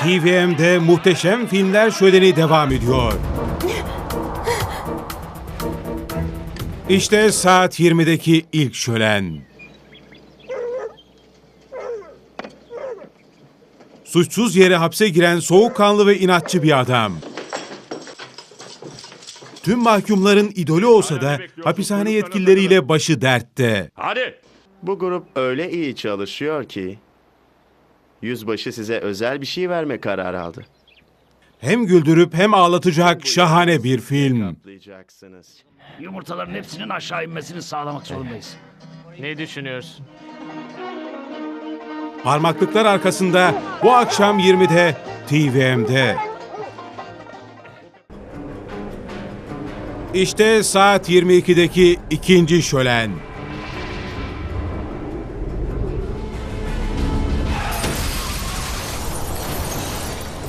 TVM'de muhteşem filmler şöleni devam ediyor. İşte saat 20'deki ilk şölen. Suçsuz yere hapse giren soğukkanlı ve inatçı bir adam. Tüm mahkumların idolü olsa da hapishane yetkilileriyle başı dertte. Hadi. Bu grup öyle iyi çalışıyor ki yüzbaşı size özel bir şey verme kararı aldı. Hem güldürüp hem ağlatacak şahane bir film. Atlayacaksınız. Yumurtaların hepsinin aşağı inmesini sağlamak zorundayız. Ne düşünüyorsun? Parmaklıklar arkasında bu akşam 20'de TVM'de. İşte saat 22'deki ikinci şölen.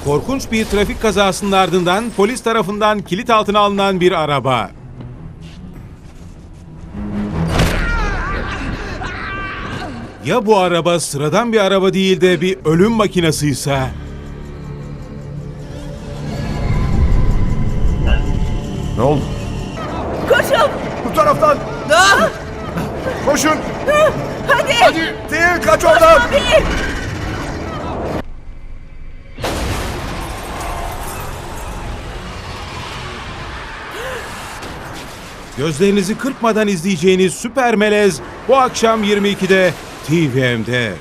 Korkunç bir trafik kazasının ardından polis tarafından kilit altına alınan bir araba. Ya bu araba sıradan bir araba değil de bir ölüm makinasıysa? Ne oldu? Koşun! Bu taraftan! Koşun! Hadi! Hadi! Değil kaç oradan! Abi! Gözlerinizi kırpmadan izleyeceğiniz Süper Melez bu akşam 22'de TVM'de.